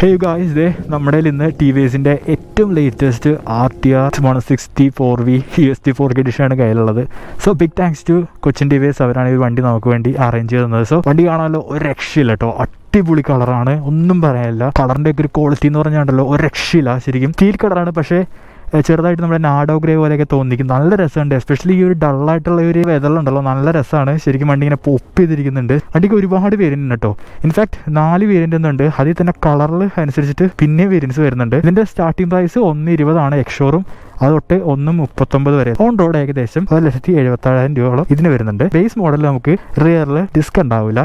Hey guys ദേ നമ്മുടെ ഇന്ന് T V എസിന്റെ ഏറ്റവും latest R T R one sixty four V U S T four K ഡിഷാണ് കയ്യിലുള്ളത്. So big thanks to Cochin T V S അവരാണ് ഈ വണ്ടി നമുക്ക് വേണ്ടി അറേഞ്ച് ചെയ്ത് തന്നത്. സോ വണ്ടി കാണാമല്ലോ ഒരു രക്ഷയില്ല കേട്ടോ അടിപൊളി കളറാണ് ഒന്നും പറയാനില്ല. കളറിന്റെ ഒക്കെ ഒരു ക്വാളിറ്റി എന്ന് പറഞ്ഞാണ്ടല്ലോ ഒരു രക്ഷയില്ല ശരിക്കും. സ്റ്റീൽ കളറാണ് പക്ഷേ ചെറുതായിട്ട് നമ്മുടെ നാടോ ഗ്രേ പോലെയൊക്കെ തോന്നിക്കും നല്ല രസമുണ്ട്. എസ്പെഷ്യലി ഈ ഒരു ഡള്ളായിട്ടുള്ള ഒരു വെതലുണ്ടല്ലോ നല്ല രസമാണ്. ശരിക്കും വണ്ടി ഇങ്ങനെ പൊപ്പ് ചെയ്തിരിക്കുന്നുണ്ട്. വണ്ടിക്ക് ഒരുപാട് വേരിയന്റ് കേട്ടോ ഇൻഫാക്ട് നാല് വേരിയന്റ് ഉണ്ട് അതിൽ തന്നെ കളറിൽ അനുസരിച്ചിട്ട് പിന്നെ വേരിയൻസ് വരുന്നുണ്ട്. ഇതിന്റെ സ്റ്റാർട്ടിംഗ് പ്രൈസ് ഒന്ന് ഇരുപതാണ് എക്സോറും അതൊട്ട് തൊട്ട് ഒന്ന് മുപ്പത്തൊമ്പത് വരെ. ഓൺ റോഡ് ഏകദേശം ഒരു ലക്ഷത്തി എഴുപത്തേഴായിരം രൂപയോളം ഇതിന് വരുന്നുണ്ട്. ബേസ് മോഡൽ നമുക്ക് റിയറിൽ ഡിസ്ക് ഉണ്ടാവില്ല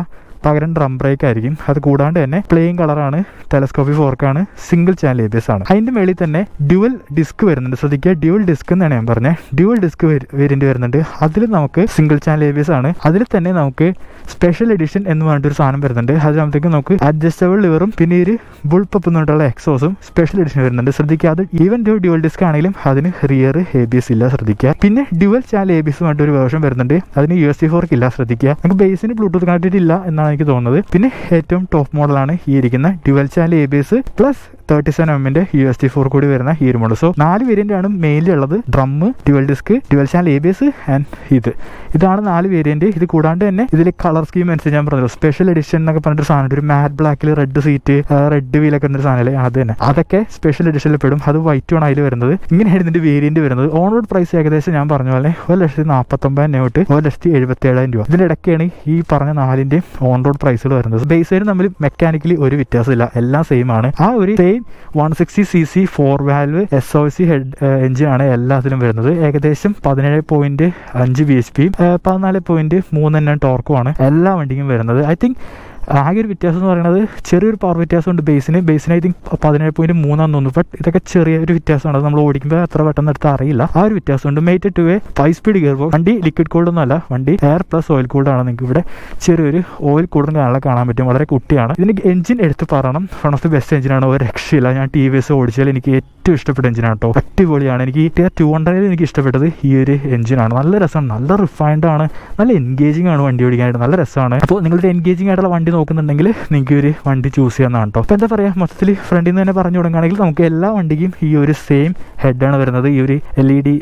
പകരം ഡ്രം ബ്രേക്ക് ആയിരിക്കും. അത് കൂടാണ്ട് തന്നെ പ്ലെയിൻ കളറാണ് telescopic ഫോർക്കാണ് single channel A B S ആണ്. അതിന്റെ മേളിൽ തന്നെ ഡ്യുവൽ ഡിസ്ക് വരുന്നുണ്ട്. ശ്രദ്ധിക്കുക ഡ്യുവൽ ഡിസ്ക് എന്നാണ് ഞാൻ പറഞ്ഞത് ഡ്യുവൽ ഡിസ്ക് വേരിയന്റ് വരുന്നുണ്ട്. അതിൽ നമുക്ക് single channel A B S ആണ്. അതിൽ തന്നെ നമുക്ക് സ്പെഷ്യൽ എഡിഷൻ എന്ന് പറഞ്ഞിട്ടൊരു സാധനം വരുന്നുണ്ട്. അതിനകത്തേക്ക് നമുക്ക് അഡ്ജസ്റ്റബിൾ ലിവറും പിന്നെ ഒരു ബുൾ പപ്പ് എന്നിട്ടുള്ള എക്സോസും സ്പെഷ്യൽ എഡിഷൻ വരുന്നുണ്ട്. ശ്രദ്ധിക്കുക അത് ഈവൻ ഡ്യുവൽ ഡിസ്ക് ആണെങ്കിലും അതിന് റിയർ എ ബി എസ് ഇല്ല. ശ്രദ്ധിക്കുക. പിന്നെ dual channel A B S ഒരു വേർഷൻ വരുന്നുണ്ട്. അതിന് യു എസ് സി ഫോർക്ക് ഇല്ല. ശ്രദ്ധിക്കുക. നമുക്ക് ബേസിന് ബ്ലൂടൂത്ത് കണക്ട് ഇല്ല എന്നാണ് എനിക്ക് തോന്നുന്നത്. പിന്നെ ഏറ്റവും ടോപ്പ് മോഡലാണ് ഈ ഇരിക്കുന്ന dual channel A B S plus thirty seven എമ്മിന്റെ യു എസ് ടി ഫോർ കൂടി വരുന്ന ഈ ഒരു മോഡൽ സോ നാല് വേരിയന്റ് ആണ് മെയിൻലി ഉള്ളത്. Drum dual disc dual channel A B S and ഇത്. ഇതാണ് നാല് വേരിയന്റ് ഇത് കൂടാണ്ട് തന്നെ ഇതിൽ കളർ സ്കീം അനുസരിച്ച് ഞാൻ പറഞ്ഞത് സ്പെഷ്യൽ എഡിഷൻ എന്നൊക്കെ പറഞ്ഞിട്ട് സാധനം ഒരു മാറ്റ് ബ്ലാക്കിൽ റെഡ് സീറ്റ് റെഡ് വീലൊക്കെ എന്നൊരു സാധനമല്ലേ അത് തന്നെ. അതൊക്കെ സ്പെഷ്യൽ എഡിഷനിൽ പെടും. അത് വൈറ്റ് ആണ് അതിൽ വരുന്നത്. ഇങ്ങനെയാണ് ഇതിന്റെ വേരിയന്റ് വരുന്നത്. ഓൺ റോഡ് പ്രൈസ് ഏകദേശം ഞാൻ പറഞ്ഞ പോലെ ഒരു ലക്ഷത്തി നാൽപ്പത്തൊമ്പതിനായിരം തൊട്ട് ഒരു ലക്ഷത്തി എഴുപത്തി ഏഴായിരം രൂപ. ഇതിന്റെ ഇടയ്ക്കാണ് ഈ പറഞ്ഞ നാലിന്റെ ഓൺ റോഡ് പ്രൈസുകൾ വരുന്നത്. ബേസ് തമ്മിൽ മെക്കാനിക്കലി ഒരു വ്യത്യാസമില്ല. എല്ലാം സെയിം ആണ്. ആ ഒരു same one sixty C C four valve S O C head engine ആണ് എല്ലാത്തിലും വരുന്നത്. ഏകദേശം പതിനേഴ് പോയിന്റ് അഞ്ച് ബി എച്ച് പിയും പതിനാല് പോയിന്റ് മൂന്ന് എണ്ണം ടോർക്കുമാണ് എല്ലാ വണ്ടിക്കും വരുന്നത്. ഐ തിങ്ക് ആകെ ഒരു വ്യത്യാസം എന്ന് പറയുന്നത് ചെറിയൊരു പവർ വ്യത്യാസമുണ്ട് ബേസിന് ബേസിന് ഐ തിങ്ക് പതിനേഴ് പോയിന്റ് മൂന്നാന്ന് തോന്നുന്നു. ബട്ട് ഇതൊക്കെ ചെറിയൊരു വ്യത്യാസമാണ്. അത് നമ്മൾ ഓടിക്കുമ്പോൾ അത്ര പെട്ടെന്ന് എടുത്ത് അറിയില്ല. ആ ഒരു വ്യത്യാസമുണ്ട് mate to a five speed gear box വണ്ടി ലിക്വിഡ് കൂൾഡ് ഒന്നും അല്ല. വണ്ടി എയർ പ്ലസ് ഓയിൽ കൂൾഡ് ആണ്. നിങ്ങൾക്ക് ഇവിടെ ചെറിയൊരു ഓയിൽ കൂടുതൽ കാണാൻ കാണാൻ പറ്റും. വളരെ കുട്ടിയാണ്. ഇതിന് എഞ്ചിൻ എടുത്ത് പറയണം. വൺ ഓഫ് ദി ബെസ്റ്റ് എഞ്ചിനാണ് ഒരു രക്ഷയില്ല. ഞാൻ ടി വി എസ് ഓടിച്ചാൽ എനിക്ക് ഏറ്റവും ഇഷ്ടപ്പെട്ട എഞ്ചിനാണ് കേട്ടോ അടിപൊളിയാണ്. എനിക്ക് ടി ആർ ടു ഹൺഡ്രഡിൽ എനിക്ക് ഇഷ്ടപ്പെട്ടത് ഈ ഒരു എഞ്ചിനാണ് നല്ല രസമാണ്. നല്ല റിഫൈൻഡ് ആണ്. നല്ല എൻഗേജിംഗ് ആണ് വണ്ടി ഓടിക്കാനായിട്ട്. നല്ല രസമാണ്. അപ്പോൾ നിങ്ങളുടെ എൻഗേജിംഗ് ആയിട്ടുള്ള വണ്ടി നോക്കുന്നുണ്ടെങ്കിൽ നിങ്ങൾക്ക് ഒരു വണ്ടി ചൂസ് ചെയ്യാവുന്നതാണ് കേട്ടോ അപ്പോൾ എന്താ പറയുക മൊത്തത്തിൽ ഫ്രണ്ടിൽ നിന്ന് തന്നെ പറഞ്ഞു തുടങ്ങുകയാണെങ്കിൽ നമുക്ക് എല്ലാ വണ്ടിക്കും ഈ ഒരു സെയിം ഹെഡാണ് വരുന്നത്. ഈ ഒരു എൽ ഇ ഡി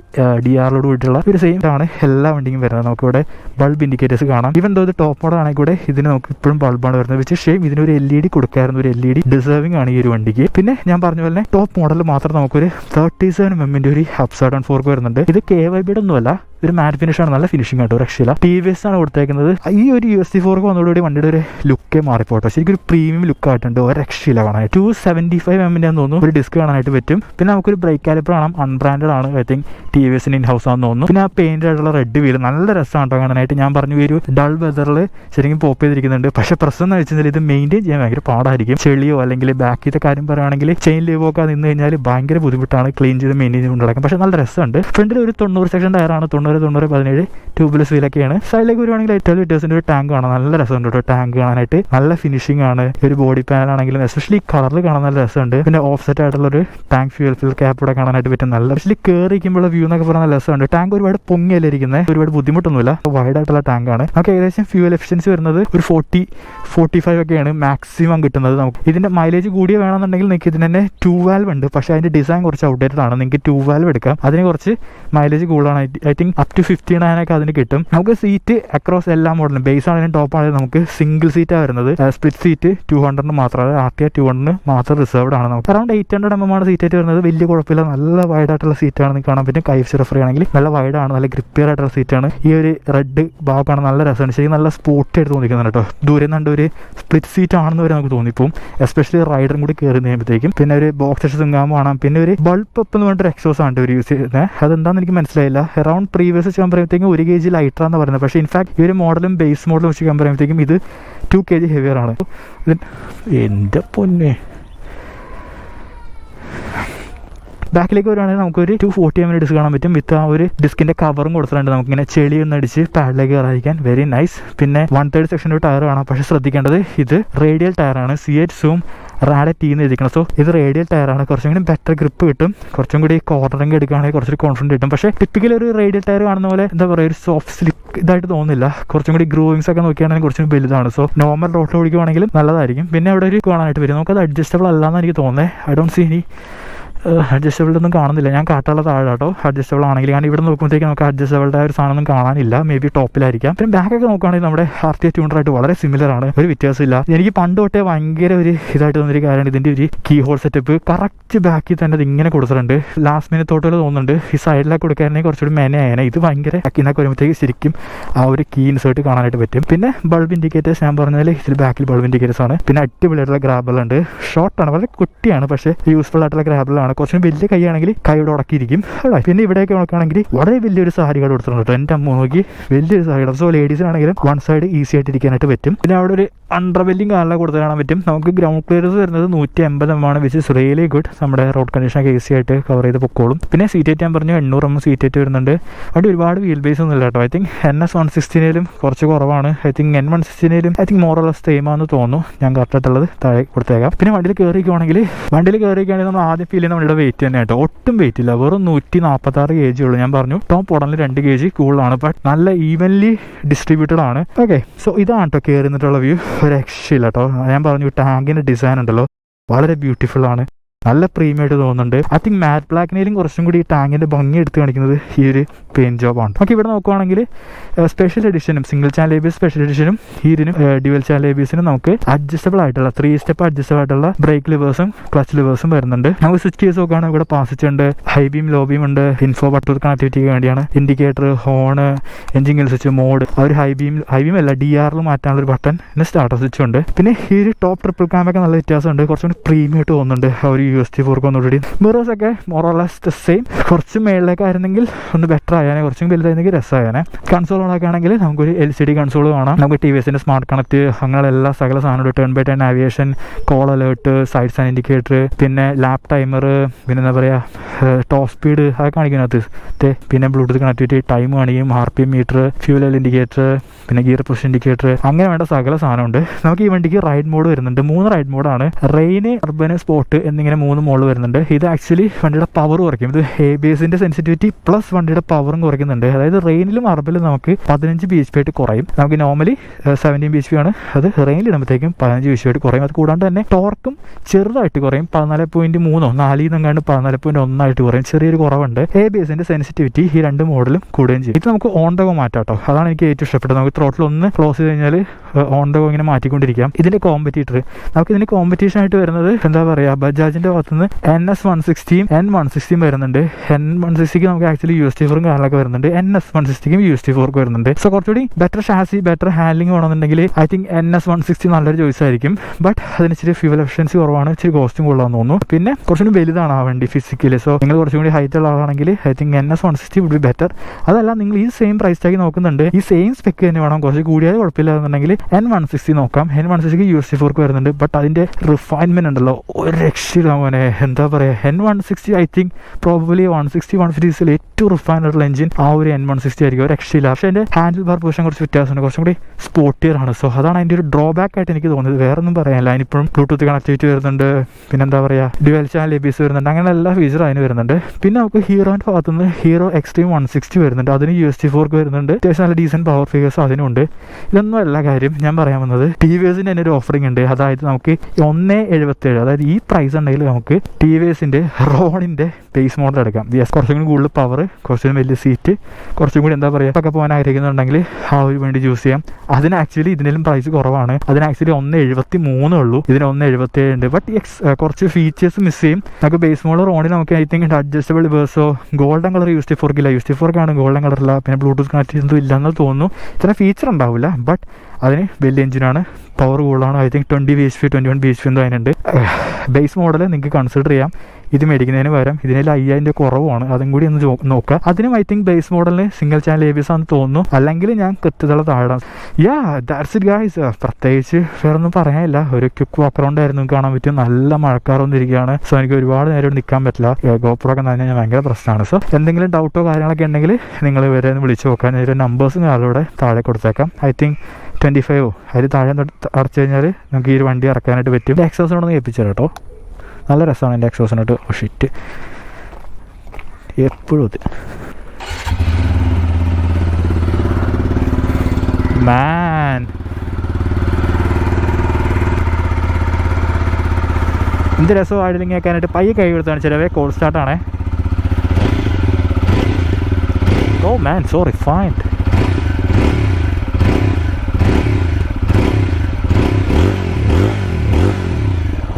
ഡി ആറിലോട് കൂടിയിട്ടുള്ള ഒരു സെയിം ആണ് എല്ലാ വണ്ടിക്കും വരുന്നത്. നമുക്കിവിടെ ബൾബ് ഇൻഡിക്കേറ്റേഴ്സ് കാണാം. ഈവൻ ദോ ഇത് ടോപ്പ് മോഡൽ ആണെങ്കിൽ കൂടെ ഇതിന് നമുക്ക് ഇപ്പോഴും ബൾബാണ് വരുന്നത്. വെച്ച് ഷെയിം ഇതിനൊരു എൽ ഇ ഡി കൊടുക്കാറുണ്ട് ഒരു എൽ ഇ ഡി ഡിസേർവിംഗ് ആണ് ഈ ഒരു വണ്ടിക്ക്. പിന്നെ ഞാൻ പറഞ്ഞ പോലെ ടോപ്പ് മോഡൽ മാത്രം നമുക്കൊരു തേർട്ടി സെവൻ എമ്മിന്റെ ഒരു അപ്സൈഡ് ആൻഡ് ഫോർക്ക് വരുന്നുണ്ട്. ഇത് കെ വൈ ബിയുടെ ഒന്നുമല്ല ഒരു മാറ്റ് ഫിനിഷ് ആണ് നല്ല ഫിനിഷിംഗ് കേട്ടോ രക്ഷയില്ല. ടി വി എസ് ആണ് കൊടുത്തേക്കുന്നത്. ഈ ഒരു യു എസ് സി ഫോർക്ക് വന്നതോടുകൂടി വണ്ടിയുടെ ഒരു ലുക്കേ മാറിപ്പോട്ടോ. ശരിക്കും ഒരു പ്രീമിയം ലുക്ക് ആയിട്ടുണ്ട്. ഒരു രക്ഷയില്ല കാണാൻ ടു സെവന്റി ഫൈവ് എമ്മിന്റെ തോന്നുന്നു. ഒരു ഡിസ്ക് കാണാനായിട്ട് പറ്റും. പിന്നെ നമുക്കൊരു ബ്രേക്ക് കാലിപ്പർ കാണാം. അൺബ്രാൻഡഡ് ആണ്. ഐ തിങ്ക് ടി വി എസിന് ഇൻ ഹൗസ് ആണെന്ന് തോന്നുന്നു. പിന്നെ ആ പെയിന്റ് ആയിട്ടുള്ള റെഡ് വീൽ നല്ല രസമാണ് കേട്ടോ കാണാനായിട്ട്. ഞാൻ പറഞ്ഞു ഒരു ഡൾ വെതറിൽ ശരിക്കും പോപ്പ് ചെയ്തിരിക്കുന്നുണ്ട്. പക്ഷേ പ്രശ്നം എന്ന് വെച്ചാൽ ഇത് മെയിന്റെയിൻ ചെയ്യാൻ ഭയങ്കര പാടായിരിക്കും. ചെളിയോ അല്ലെങ്കിൽ ബാക്കിത്തെ കാര്യം പറയുകയാണെങ്കിൽ ചെയിൻ ലീവ് ഒക്കെ നിന്ന് കഴിഞ്ഞാൽ ഭയങ്കര ബുദ്ധിമുട്ടാണ്. ക്ലീൻ ചെയ്ത് മെയിന്റെയിൻ ചെയ്ത് കൊണ്ടുനടക്കും പക്ഷേ നല്ല രസമുണ്ട്. ഫ്രണ്ടിൽ ഒരു തൊണ്ണൂറ് സെക്ഷൻ ടയറാണ് തൊണ്ണൂറ് തൊണ്ണൂറ് തൊണ്ണൂറ് പതിനേഴ് ട്യൂബ്ലെസ് വീലൊക്കെയാണ് സൈഡിലേക്ക് വരുവാണെങ്കിൽ ട്വൽവ് ലിറ്റേഴ്സിന്റെ ഒരു ടാങ്ക് കാണാൻ നല്ല രസമുണ്ട് കേട്ടോ. ടാങ്ക് കാണാനായിട്ട്. നല്ല ഫിനിഷിംഗ് ആണ്. ഒരു ബോഡി പാനൽ ആണെങ്കിലും എസ്പെഷ്യലി കളറിൽ കാണാൻ നല്ല രസമുണ്ട്. പിന്നെ ഓഫ് സെറ്റ് ആയിട്ടുള്ള ഒരു ടാങ്ക് ഫ്യൂൽ ഫിൽ ക്യാപ്പ് ഇവിടെ കാണാനായിട്ട് പറ്റും. നല്ല എസ്പെഷ്യലി കയറിക്കുമ്പോഴുള്ള വ്യൂ എന്നൊക്കെ പറഞ്ഞാൽ നല്ല രസമുണ്ട്. ടാങ്ക് ഒരുപാട് പൊങ്ങിയല്ലേ ഇരിക്കുന്നത് ഒരുപാട് ബുദ്ധിമുട്ടൊന്നുമില്ല. വൈഡ് ആയിട്ടുള്ള ടാങ്ക് ആണ്. നമുക്ക് ഏകദേശം ഫ്യൂൽ എഫിഷ്യൻസി വരുന്നത് ഒരു ഫോർട്ടി ഫോർട്ടി ഫൈവ് ഒക്കെയാണ് മാക്സിമം കിട്ടുന്നത് നമുക്ക്. ഇതിന്റെ മൈലേജ് കൂടിയ വേണമെന്നുണ്ടെങ്കിൽ നിങ്ങൾക്ക് ഇതിന് തന്നെ ടൂ വാൽവ് ഉണ്ട്. പക്ഷേ അതിന്റെ ഡിസൈൻ കുറച്ച് ഔട്ട്ഡേറ്റഡ് ആണ്. നിങ്ങൾക്ക് ടൂ വാൽവ് എടുക്കാം. അതിന് കുറച്ച് മൈലേജ് കൂടുതലാണ്. I think up to fifty നയനൊക്കെ അതിന് കിട്ടും. നമുക്ക് സീറ്റ് അക്രോസ് എല്ലാ മോഡലും ബേസ് ആണെങ്കിലും ടോപ്പ് ആണെങ്കിലും നമുക്ക് സിംഗിൾ സീറ്റാണ് വരുന്നത്. സ്പ്ലിറ്റ് സീറ്റ് ടു ഹൺഡ്രഡിന് മാത്രമേ ആർ ടി ആർ ടു ഹൺഡ്രഡിന് മാത്രം റിസർവ്ഡ് ആണ് നമുക്ക്. Around eight hundred M M ആണ് സീറ്റായിട്ട് വരുന്നത്. വലിയ കുഴപ്പമില്ല. നല്ല വൈഡ് ആയിട്ടുള്ള സീറ്റാണ് നിങ്ങൾക്ക് കാണാൻ പറ്റും. കൈഫ് റെഫറി ആണെങ്കിൽ നല്ല വൈഡ് ആണ്. നല്ല ഗ്രിപ്പിയർ ആയിട്ടുള്ള സീറ്റാണ് ഈ ഒരു റെഡ് ഭാഗമാണ് നല്ല രസമാണ് ശരി നല്ല സ്പോർട്ടി ആയിട്ട് തോന്നിക്കുന്നുണ്ട് കേട്ടോ. ദൂരെ നിന്ന് ഒരു സ്പ്ലിറ്റ് സീറ്റ് ആണെന്ന് വരെ നമുക്ക് തോന്നിപ്പോവും. എസ്പെഷ്യലി റൈഡറും കൂടി കയറി കഴിയുമ്പോഴത്തേക്കും പിന്നെ ഒരു ബോക്സ് സിംഗാം കാണാം. പിന്നെ ഒരു ബൾബ് അപ്പ് എന്ന് പറഞ്ഞിട്ട് എക്സോസ് ആണ് ഒരു യൂസ് ചെയ്യുന്നത്. അതെന്താണെന്ന് എനിക്ക് മനസ്സിലായില്ല. അറൗണ്ട് പ്രീവിയസ് വെച്ച് പറയുമ്പോഴത്തേക്കും ഒരു കെ ജി ലൈറ്ററാന്ന് പറയുന്നത്. പക്ഷേ ഇൻഫാക്ട് ഈ ഒരു മോഡലും ബേസ് മോഡലും വെച്ച് പറയുമ്പോഴത്തേക്കും ഇത് ടു കെ ജി ഹെവിയർ ആണ് എന്റെ പൊന്നെ. ബാക്കിലേക്ക് വരുവാണെങ്കിൽ നമുക്കൊരു ടു ഫോർട്ടി എം ഡിസ്ക് കാണാൻ പറ്റും. വിത്ത് ആ ഒരു ഡിസ്കിന്റെ കവറും കൊടുത്തിട്ടുണ്ട്. നമുക്കിങ്ങനെ ചെളി ഒന്ന് അടിച്ച് പാഡിലേക്ക് കയറാതിരിക്കാൻ വെരി നൈസ് പിന്നെ വൺ തേർഡ് സെക്ഷന്റെ ടയർ കാണാം. പക്ഷേ ശ്രദ്ധിക്കേണ്ടത് ഇത് റേഡിയൽ ടയറാണ് സി എച്ച് സൂം റാഡെ ടീ എന്ന് എഴുതിക്കണം സോ ഇത് റേഡിയൽ ടയറാണ് കുറച്ചും കൂടി ബെറ്റർ ഗ്രിപ്പ് കിട്ടും. കുറച്ചും കൂടി കോർണറിങ് എടുക്കുകയാണെങ്കിൽ കുറച്ചൊരു കോൺഫിഡന്റ് കിട്ടും. പക്ഷേ ടിപ്പിക്കൽ ഒരു റേഡിയൽ ടയർ കാണുന്ന പോലെ എന്താ പറയുക ഒരു സോഫ്റ്റ് സ്ലിപ്പ് ഇതായിട്ട് തോന്നുന്നില്ല. കുറച്ചും കൂടി ഗ്രൂവിങ്സ് ഒക്കെ നോക്കുകയാണെങ്കിൽ കുറച്ചും വലുതാണ്. സോ നോർമൽ റോഡിൽ ഓടിക്കുവാണെങ്കിലും നല്ലതായിരിക്കും. പിന്നെ അവിടെ ഒരു കാണാനായിട്ട് വരും. നമുക്കത് അഡ്ജസ്റ്റബിൾ അല്ലാന്ന് എനിക്ക് തോന്നുന്നത് ഐ ഡോണ്ട് സീ ഇനി അഡ്ജസ്റ്റബിൾ ഒന്നും കാണുന്നില്ല. ഞാൻ കാട്ടാനുള്ള താഴെ കേട്ടോ അഡ്ജസ്റ്റബിൾ ആണെങ്കിൽ കാരണം ഇവിടെ നോക്കുമ്പോഴത്തേക്ക് നമുക്ക് അഡ്ജസ്റ്റബിളുടെ ഒരു സാധനം ഒന്നും കാണാനില്ല. മേ ബി ടോപ്പിലായിരിക്കാം പിന്നെ ബാക്കൊക്കെ നോക്കുകയാണെങ്കിൽ നമ്മുടെ ആർ ടി ട്യൂണറായിട്ട് വളരെ സിമിലർ ആണ്. ഒരു വ്യത്യാസമില്ല. എനിക്ക് പണ്ട് തൊട്ടേ ഭയങ്കര ഒരു ഇതായിട്ട് തോന്നിയൊരു കാര്യമാണ്. ഇതിന്റെ ഒരു കീ ഹോൾ സെറ്റപ്പ് കറക്റ്റ് ബാക്കിൽ തന്നെ അത് ഇങ്ങനെ കൊടുത്തിട്ടുണ്ട്. ലാസ്റ്റ് മിനിറ്റ് തൊട്ടുകൾ തോന്നുന്നുണ്ട്. ഈ സൈഡിലേക്ക് കൊടുക്കാനാണെങ്കിൽ കുറച്ചുകൂടി മെനയാണ് ഇത് ഭയങ്കര ബാക്കിന്നൊക്കെ വരുമ്പോഴത്തേക്ക് ശരിക്കും ആ ഒരു കീ ഇൻസേർട്ട് കാണാനായിട്ട് പറ്റും. പിന്നെ ബൾബ് ഇൻഡിക്കേറ്റേഴ്സ് ഞാൻ പറഞ്ഞാൽ ഇതിൽ ബാക്കിൽ ബൾബ് ഇൻഡിക്കേറ്റേഴ്സ് ആണ്. പിന്നെ അടിപൊളിയായിട്ടുള്ള ഗ്രാബലുണ്ട് ഷോർട്ടാണ് വളരെ കുട്ടിയാണ് പക്ഷേ യൂസ്ഫുൾ ആയിട്ടുള്ള ഗ്രാബലാണ് കുറച്ചും വലിയ കൈയാണെങ്കിൽ കൈയോട് ഉടക്കിയിരിക്കും. അല്ലേ പിന്നെ ഇവിടെയൊക്കെ നോക്കുകയാണെങ്കിൽ വളരെ വലിയൊരു സാരി കാർഡ് കൊടുത്തിട്ടുണ്ട് കേട്ടോ. എന്റെ അമ്മ നോക്കി വലിയൊരു സാരി കാർഡ് സോ ലേഡീസിനാണെങ്കിലും വൺ സൈഡ് ഈസി ആയിട്ട് ഇരിക്കാനായിട്ട് പറ്റും. പിന്നെ അവിടെ ഒരു അണ്ടർവെല്ലിംഗ് കാലിലെ കൊടുത്ത് കാണാൻ പറ്റും. നമുക്ക് ഗ്രൗണ്ട് ക്ലിയറൻസ് വരുന്നത് നൂറ്റി അമ്പത് എം ആണ് വിച്ച് ഇസ് റിയലി ഗുഡ് നമ്മുടെ റോഡ് കണ്ടീഷനൊക്കെ ഈസി ആയിട്ട് കവർ ചെയ്ത് പൊക്കോളും. പിന്നെ സീറ്റ് ഞാൻ പറഞ്ഞു എണ്ണൂറ് എം സീറ്റ് ആയിട്ട് വരുന്നുണ്ട്. അവിടെ ഒരുപാട് വീൽ ബേസ് ഒന്നും ഇല്ല കേട്ടോ. I think N S one സിക്സ്റ്റീനേലും കുറച്ച് കുറവാണ്. I think N one സിക്സ്റ്റീനേലും I think more or less സെയിമാന്ന് തോന്നുന്നു. ഞാൻ കറക്റ്റ് കറക്റ്റായിട്ടുള്ളത് താഴെ കൊടുത്തേക്കാം. പിന്നെ വണ്ടിയിൽ കയറിക്കുവാണെങ്കിൽ വണ്ടിയിൽ കയറിക്കുകയാണെങ്കിൽ നമ്മൾ ആദ്യം ഫീൽ ചെയ്യുന്ന വണ്ടിയുടെ വെയിറ്റ് തന്നെ കേട്ടോ. ഒട്ടും വെയിറ്റ് ഇല്ല. വെറും നൂറ്റി നാൽപ്പത്താറ് കെ ജി ഉള്ളൂ. ഞാൻ പറഞ്ഞു ടോപ്പ് ഉടനിൽ രണ്ട് കെ ജി കൂടുതലാണ്. ബട്ട് നല്ല ഈവൻലി ഡിസ്ട്രിബ്യൂട്ടഡ് ആണ്. ഓക്കെ സോ ഇതാണ് കേട്ടോ കയറി നിന്നിട്ടുള്ള വ്യൂ ഒരു രക്ഷയില്ല കേട്ടോ ഞാൻ പറഞ്ഞു ടാങ്കിന്റെ ഡിസൈൻ ഉണ്ടല്ലോ. വളരെ ബ്യൂട്ടിഫുൾ ആണ്. നല്ല പ്രീമിയായിട്ട് തോന്നുന്നുണ്ട്. ഐ തിങ്ക് മാറ്റ് ബ്ലാക്കിനേലും കുറച്ചും കൂടി ഈ ടാങ്കിന്റെ ഭംഗി എടുത്ത് കാണിക്കുന്നത് ഈ ഒരു പെയിന്റ് ആണ്. നമുക്ക് ഇവിടെ നോക്കുവാണെങ്കിൽ സ്പെഷ്യൽ എഡിഷനും സിംഗിൾ ചാനൽ എബിസ് സ്പെഷ്യൽ എഡിഷനും ഹീരിനും ഡ്യുവൽ ചാനൽ എബിസിനും നമുക്ക് അഡ്ജസ്റ്റബിൾ ആയിട്ടുള്ള ത്രീ സ്റ്റെപ്പ് അഡ്ജസ്റ്റബിൾ ആയിട്ടുള്ള ബ്രേക്ക് ലിവേഴ്സും ക്ലച്ച് ലിവേഴ്സും വരുന്നുണ്ട്. നമുക്ക് സ്വിച്ച് കേസ് നോക്കുകയാണെങ്കിൽ ഇവിടെ പാസിച്ചുണ്ട് ഹൈ ബീം ലോ ബീം ഉണ്ട് ഇൻഫോ ബട്ടർ കണക്ടിവിറ്റിക്ക് വേണ്ടിയാണ്. Indicator horn engine switch mode ഒരു ഹൈ ബീം ഹൈ ബീം അല്ല ഡി ആറിൽ മാറ്റാനുള്ള ഒരു ബട്ടൺ പിന്നെ സ്റ്റാർട്ടർ സ്വിച്ച് ഉണ്ട്. പിന്നെ ഒരു ടോപ്പ് ട്രിപ്പിൾ ക്യാമൊക്കെ നല്ല വ്യത്യാസമുണ്ട് കുറച്ചുകൂടി പ്രീമിയം ആയിട്ട് തോന്നുന്നുണ്ട് അവർ യു എസ് ടി ഫോർക്ക് ഒന്നുകൂടി. മിറേഴ്സ് ഒക്കെ മോറോളസ് സെയിം കുറച്ച് മേളിലേക്കായിരുന്നെങ്കിൽ ഒന്ന് ബെറ്റർ ആയാനെ കുറച്ചും വലുതായിരുന്നെങ്കിൽ രസമായാനെ. കൺസോൾ ഓണൊക്കെ ആണെങ്കിൽ നമുക്കൊരു എൽ സി ഡി കൺസോൾ കാണാം. നമുക്ക് ടി വി എസിന്റെ സ്മാർട്ട് കണക്ട് അങ്ങനെയുള്ള എല്ലാ സകല സാധനങ്ങളും turn by turn navigation call alert side sign indicator പിന്നെ ലാപ് ടൈമർ പിന്നെ എന്താ പറയുക ടോപ്പ് സ്പീഡ് അതൊക്കെ കാണിക്കുന്നതിനകത്ത് പിന്നെ ബ്ലൂടൂത്ത് കണക്ടിവിറ്റി ടൈം കാണിക്കും R P meter fuel indicator പിന്നെ ഗിയർ പൊസിഷൻ ഇൻഡിക്കേറ്റർ അങ്ങനെ വേണ്ട സകല സാധനമുണ്ട്. നമുക്ക് ഈ വണ്ടിക്ക് റൈഡ് മോഡ് വരുന്നുണ്ട്. മൂന്ന് റൈഡ് മോഡാണ് റെയിൻ അർബൻ സ്പോട്ട് എന്നിങ്ങനെ മൂന്ന് മോഡ് വരുന്നുണ്ട്. ഇത് ആക്ച്വലി വണ്ടിയുടെ പവർ കുറയ്ക്കും. ഇത് എ ബി എസിന്റെ സെൻസിറ്റിവിറ്റി പ്ലസ് വണ്ടിയുടെ പവറും കുറയ്ക്കുന്നുണ്ട്. അതായത് റെയിനിലും അറബിലും നമുക്ക് പതിനഞ്ച് ബി എച്ച് പി ആയിട്ട് കുറയും. നമുക്ക് normally seventeen B H P ആണ്. അത് റെയിനിൽ ഇടുമ്പോഴത്തേക്കും പതിനഞ്ച് ബി എച്ച് പി ആയിട്ട് കുറയും. അത് കൂടാണ്ട് തന്നെ ടോർക്കും ചെറുതായിട്ട് കുറയും. പതിനാല് പോയിന്റ് മൂന്നോ നാലിൽ നിന്നെങ്ങാണ്ട് പതിനാല് പോയിന്റ് ഒന്നായിട്ട് കുറയും. ചെറിയൊരു കുറവുണ്ട്. എ ബി എസിന്റെ സെൻസിറ്റിവിറ്റി ഈ രണ്ട് മോഡലും കൂടുകയും ചെയ്യും. ഇത് നമുക്ക് ഓൺ ഡോ മാറ്റാം കേട്ടോ അതാണ് എനിക്ക് ഏറ്റവും ഇഷ്ടപ്പെട്ടത്. നമുക്ക് ത്രോട്ടിൽ ഒന്ന് ക്ലോസ് ചെയ്ത് കഴിഞ്ഞാൽ ഓൺ ഡോ ഇങ്ങനെ മാറ്റിക്കൊണ്ടിരിക്കാം. ഇതിന്റെ കോമ്പറ്റീറ്റർ നമുക്ക് ഇതിന് കോമ്പറ്റീഷൻ ആയിട്ട് വരുന്നത് എന്താ പറയുക ബജാജിന്റെ ഭാഗത്തുനിന്ന് എൻ എസ് വൺ സിക്സ്റ്റിയും എൻ വൺ സിക്സ്റ്റിയും വരുന്നുണ്ട്. എൻ വൺ സിക്സ്റ്റിക്ക് നമുക്ക് ആക്ച്വലി യു എസ് ഫോറും കാര്യങ്ങളൊക്കെ വരുന്നുണ്ട്. എൻ എസ് വൺ സിക്സ്റ്റിക്കും യു എസ് ടി ഫോർക്ക് വരുന്നുണ്ട്. സോ കുറച്ചുകൂടി ബെറ്റർ ഷാസി ബെറ്റർ ഹാൻഡിലിംഗ് വേണമെന്നുണ്ടെങ്കിൽ I think N S one sixty നല്ലൊരു ചോയ്സ് ആയിരിക്കും. ബട്ട് അതിന് ഇച്ചിരി ഫ്യൂവൽ എഫിഷ്യൻസി കുറവാണ്. ഇച്ചിരി കോസ്റ്റും കൂടുതലാണെന്ന് തോന്നുന്നു. പിന്നെ കുറച്ചുകൂടി വലുതാണ് ആ വണ്ടി ഫിസിക്കലി സോ നിങ്ങൾ കുറച്ചും കൂടി ഹൈറ്റ് ഉള്ള ആളാണെങ്കിൽ I think N S one sixty would be better അതല്ല നിങ്ങൾ ഈ സെയിം പ്രൈസ് ടാഗ് നോക്കുന്നുണ്ട്. ഈ സെയിം സ്പെക്ക് തന്നെ വേണം. കുറച്ച് കൂടിയാൽ കുഴപ്പമില്ല എന്നുണ്ടെങ്കിൽ എൻ വൺ സിക്സ്റ്റി നോക്കാം N one sixty U S T fork വരുന്നുണ്ട്. ബട്ട് അതിന്റെ റിഫൈൻമെന്റ് ഉണ്ടല്ലോ. ഒരു രക്ഷയില്ല മോനെ. എന്താ പറയാ? N one sixty I think probably one sixty one ഫിഫ്റ്റീസിൽ ഏറ്റവും റിഫൈൻഡ് ആയിട്ടുള്ള എഞ്ചിൻ ആ ഒരു എൻ വൺ സിക്സ്റ്റി ആയിരിക്കും. ഒരു രക്ഷയില്ല പക്ഷേ എന്റെ ഹാൻഡിൽ ബാർ പൊസിഷൻ കുറച്ച് വ്യത്യാസമുണ്ട്. കുറച്ചും കൂടി സ്പോർട്ടിയർ ആണ്. സോ അതാണ് അതിന്റെ ഒരു ഡ്രോ ബാക്ക് ആയിട്ട് എനിക്ക് തോന്നിയത് വേറെ ഒന്നും പറയാനില്ല അതിനിപ്പോഴും ബ്ലൂടൂത്ത് കണക്ടിവിറ്റി വരുന്നുണ്ട്. പിന്നെ എന്താ പറയുക ഡ്യുവൽ ചാനൽ എബിസ് വരുന്നുണ്ട്. അങ്ങനെ എല്ലാ ഫീച്ചറും അതിന് വരുന്നുണ്ട്. പിന്നെ നമുക്ക് ഹീറോന്റെ ഭാഗത്തുനിന്ന് ഹീറോ എക്സ്ട്രീം വൺ സിക്സ്റ്റി വരുന്നുണ്ട്. അതിന് യു എസ് ടി ഫോർക്ക് വരുന്നുണ്ട്. അത്യാവശ്യം നല്ല ഡീസന്റ് പവർ ഫിഗേഴ്സ് അതിനുണ്ട്. ഇതൊന്നും അല്ല കാര്യം. ഞാൻ പറയാൻ വന്നത് ടി വി എസിന്റെ തന്നെ ഒരു ഓഫറിംഗ് ഉണ്ട്. അതായത് നമുക്ക് ഒന്ന് എഴുപത്തേഴ്. അതായത് ഈ പ്രൈസ് ഉണ്ടെങ്കിൽ നമുക്ക് ടി വി എസിന്റെ റോണിന്റെ ബേസ് മോഡൽ എടുക്കാം യെസ് കുറച്ചും കൂടി കൂടുതൽ പവർ കുറച്ചും വലിയ സീറ്റ് കുറച്ചും കൂടി എന്താ പറയുക ഒക്കെ പോകാൻ ആഗ്രഹിക്കുന്നുണ്ടെങ്കിൽ ആ ഒരു വേണ്ടി ചൂസ് ചെയ്യാം. അതിന് ആക്ച്വലി ഇതിനും പ്രൈസ് കുറവാണ്. അതിന് ആക്ച്വലി ഒന്ന് എഴുപത്തി മൂന്നേ ഉള്ളൂ. ഇതിന് ഒന്ന് എഴുപത്തി ഏഴ് ഉണ്ട് ബട്ട് എക്സ് കുറച്ച് ഫീച്ചേഴ്സ് മിസ് ചെയ്യും. നമുക്ക് ബേസ് മോഡൽ റോണിൽ നമുക്ക് ഐ തിങ്ക് അഡ്ജസ്റ്റബിൾ ബേഴ്സോ ഗോൾഡൻ കളർ യൂസ് ടി ഫോർക്കില്ല യൂസ് ടി ഫോർക്കാണ് ഗോൾഡൻ കളറില്ല പിന്നെ ബ്ലൂടൂത്ത് കണക്ട് ഇല്ലെന്ന് തോന്നുന്നു. ഇത്ര ഫീച്ചർ ഉണ്ടാവില്ല. ബട്ട് അതിന് വലിയ എഞ്ചിനാണ് പവർ കൂടുതലാണ്. I think twenty B H P twenty one B H P എന്തോ അതിനുണ്ട്. ബേസ് മോഡൽ നിങ്ങൾക്ക് കൺസിഡർ ചെയ്യാം. ഇത് മേടിക്കുന്നതിന് പകരം ഇതിനെ അയ്യായിരം കുറവാണ് അതും കൂടി ഒന്ന് നോക്കുക. അതിനും ഐ തിങ്ക് ബേസ് മോഡലിന് സിംഗിൾ ചാനൽ എ ആണെന്ന് തോന്നുന്നു. അല്ലെങ്കിൽ ഞാൻ കൃത്യതള താഴാം യാ ദാറ്റ്സ് ഇറ്റ് ഗായ്സ് പ്രത്യേകിച്ച് വേറെ ഒന്നും പറയാനില്ല. ഒരു ക്യുക്ക് വാക്ക് അറൗണ്ട് ആയിരുന്നു കാണാൻ പറ്റും. നല്ല മഴക്കാർ വന്നിരിക്കുകയാണ്. സോ എനിക്ക് ഒരുപാട് നേരം നിൽക്കാൻ പറ്റില്ല. ഗോപ്രോ ഒക്കെ നനഞ്ഞാൽ ഭയങ്കര പ്രശ്നമാണ്. സോ എന്തെങ്കിലും ഡൗട്ടോ കാര്യങ്ങളൊക്കെ ഉണ്ടെങ്കിൽ നിങ്ങൾ ഇവരെ ഒന്ന് വിളിച്ച് നോക്കാൻ. ഒരു നമ്പേഴ്സും ഞാനിവിടെ താഴെ കൊടുത്തേക്കാം. ഐ തിങ്ക് ട്വന്റി ഫൈവോ അതിൽ താഴെ അടച്ചു കഴിഞ്ഞാൽ നമുക്ക് ഈ ഒരു വണ്ടി ഇറക്കാനായിട്ട് പറ്റും. എക്സോസിനോടൊന്ന് ഏൽപ്പിച്ചു കേട്ടോ. നല്ല രസമാണ് എന്റെ എക്സോസിനോട്ട് ഷിറ്റ് എപ്പോഴും അത്. മാൻ എന്ത് രസവും ഐഡലിങ് ആക്കാനായിട്ട് പയ്യെ കൈ കൊടുത്താണ് ചിലവേ. കോൾ സ്റ്റാർട്ടാണേ oh man sorry refined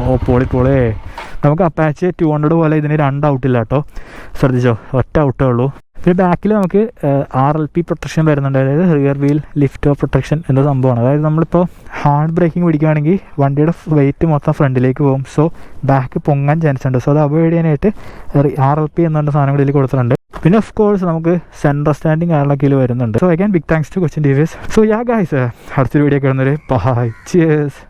oh പൊളി പൊളി. നമുക്ക് അപ്പാച്ച് ടു ഹൺഡ്രഡ് പോലെ ഇതിന് രണ്ട് ഔട്ടില്ല കേട്ടോ ശ്രദ്ധിച്ചോ? ഒറ്റ ഔട്ടേ ഉള്ളൂ. പിന്നെ ബാക്കിൽ നമുക്ക് ആർ എൽ പി പ്രൊട്ടക്ഷൻ വരുന്നുണ്ട്. അതായത് rear wheel lift off protection എന്ന സംഭവമാണ്. അതായത് നമ്മളിപ്പോൾ ഹാർഡ് ബ്രേക്കിംഗ് പിടിക്കുകയാണെങ്കിൽ വണ്ടിയുടെ വെയിറ്റ് മൊത്തം ഫ്രണ്ടിലേക്ക് പോകും. സോ ബാക്ക് പൊങ്ങാൻ ചാൻസ് ഉണ്ട്. സോ അത് അവോയ്ഡ് ചെയ്യാനായിട്ട് ആർ എൽ പി എന്ന് സാധനം സാധനങ്ങളിൽ കൊടുത്തിട്ടുണ്ട്. പിന്നെ ഓഫ് കോഴ്സ് നമുക്ക് സെൻട്രൽ സ്റ്റാൻഡിങ് ഇതിൽ വരുന്നുണ്ട്. So again big thanks to Cochin T so yeah guys അടുത്തൊരു വീഡിയോ കാണുന്നവരെ. Bye cheers